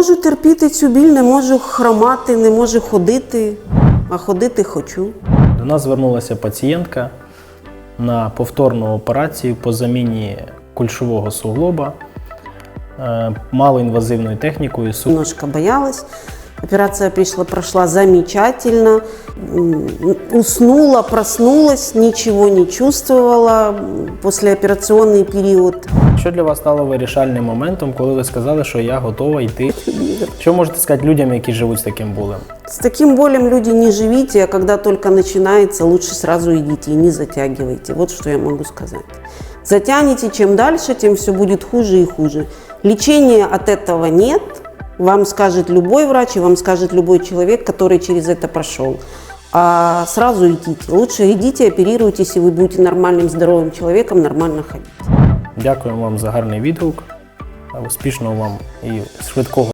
можу терпіти цю біль, не можу хромати, не можу ходити, а ходити хочу. До нас звернулася пацієнтка на повторну операцію по заміні кульшового суглоба е, малоінвазивною технікою Немножко боялась. Операция пришла, прошла замечательно. Уснула, проснулась, ничего не чувствовала. м, Послеоперационный период. Що для вас стало вирішальним моментом, коли ви сказали, що я готова йти? Що можете сказати людям, які живуть з таким болем? С таким болем люди не живите, а когда только начинается, лучше сразу идите и не затягивайте. Вот что я могу сказать. Затянете чем дальше, тем все будет хуже и хуже. Лечения от этого нет. Вам скажет любой врач, и вам скажет любой человек, который через это прошел. А сразу идите. Лучше идите, оперируйтесь, и вы будете нормальным, здоровым человеком, нормально ходить. Дякую вам за гарний відгук. Успішного вам і швидкого